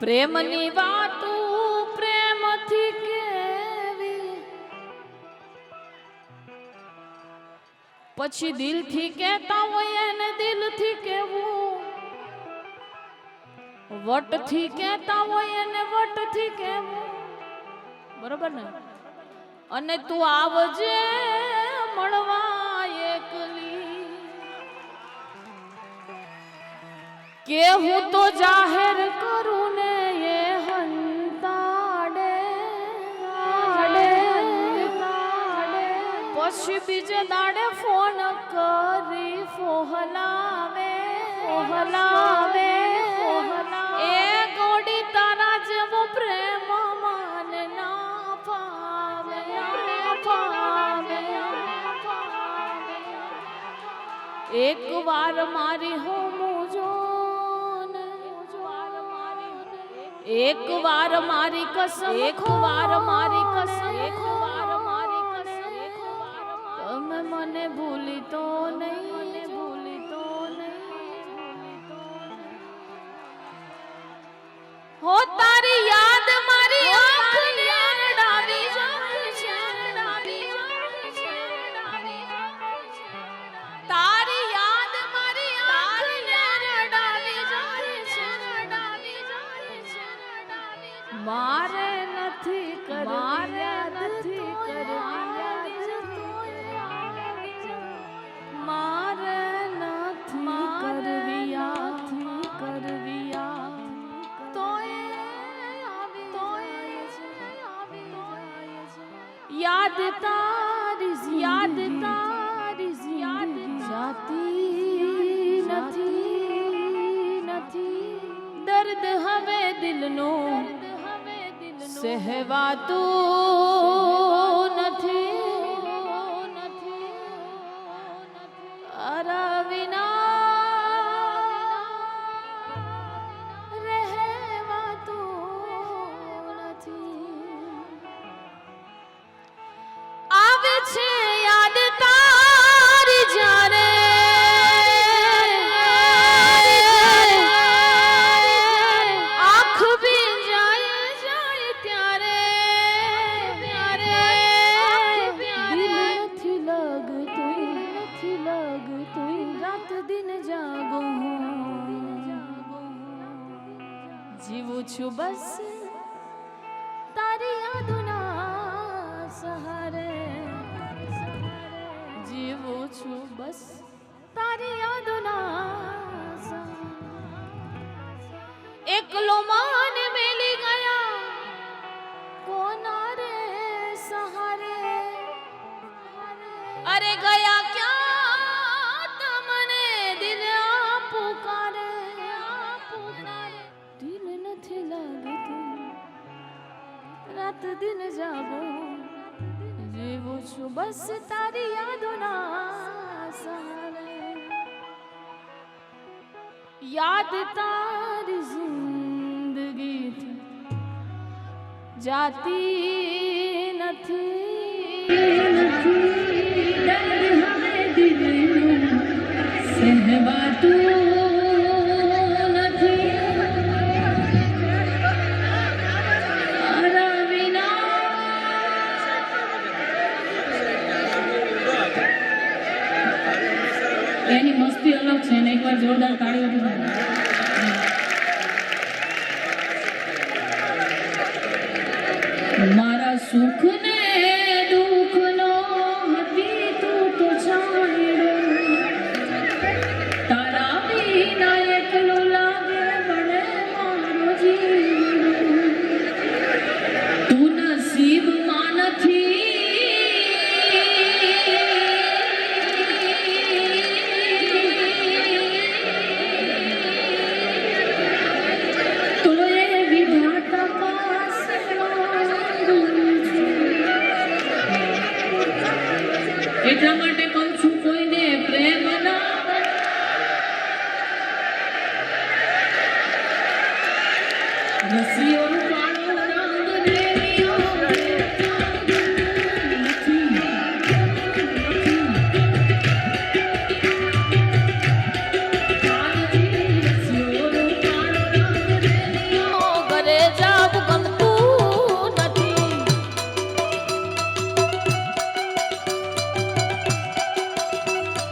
પ્રેમની વાતું પ્રેમથી કેવી? પછી દિલથી કહેતા હોય એને દિલથી કેવું? વટથી કહેતા હોય એને વટથી કેવું? બરોબર ને? અને તું આવજે મળવા એકલી. કે હું તો જાહેર પછી બીજે દાડે ફોન કરી ફોહલાવે ફોહલાવે. એ ગોડી તારા જેવો પ્રેમ માને ના પાવે પાવે એક વાર મારી હો મુજો એક વાર મારી કસમ એક વાર મારી કસમ એક વાર મને ભૂલી તો નહીં, મને ભૂલી તો નહીં. હો તારી યાદ મારી આંખને અરડાવી તારી યાદ મારે નથી કરવી યાદ તારી યાદ તારી યાદ જાતી નથી નથી દર્દ હવે દિલનો સહેવાતું છું બસ તારી યાદના સહારે જીવું છું બસ તારી યાદના એકલો માન મેલી ગયા કોના રે સહારે અરે ગયા દિન જાગો જીવું છું બસ તારી યાદોના સહારે યાદ તારી જિંદગી જાતી નથી એની મસ્તી અલગ છે ને એકવાર જોરદાર તાળીઓથી Ramata.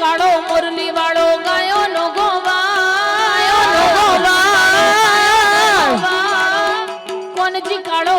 કાળો મુરલી વાળો ગાયો નો ગોવાયો. નો ગોવા કોનજી કાળો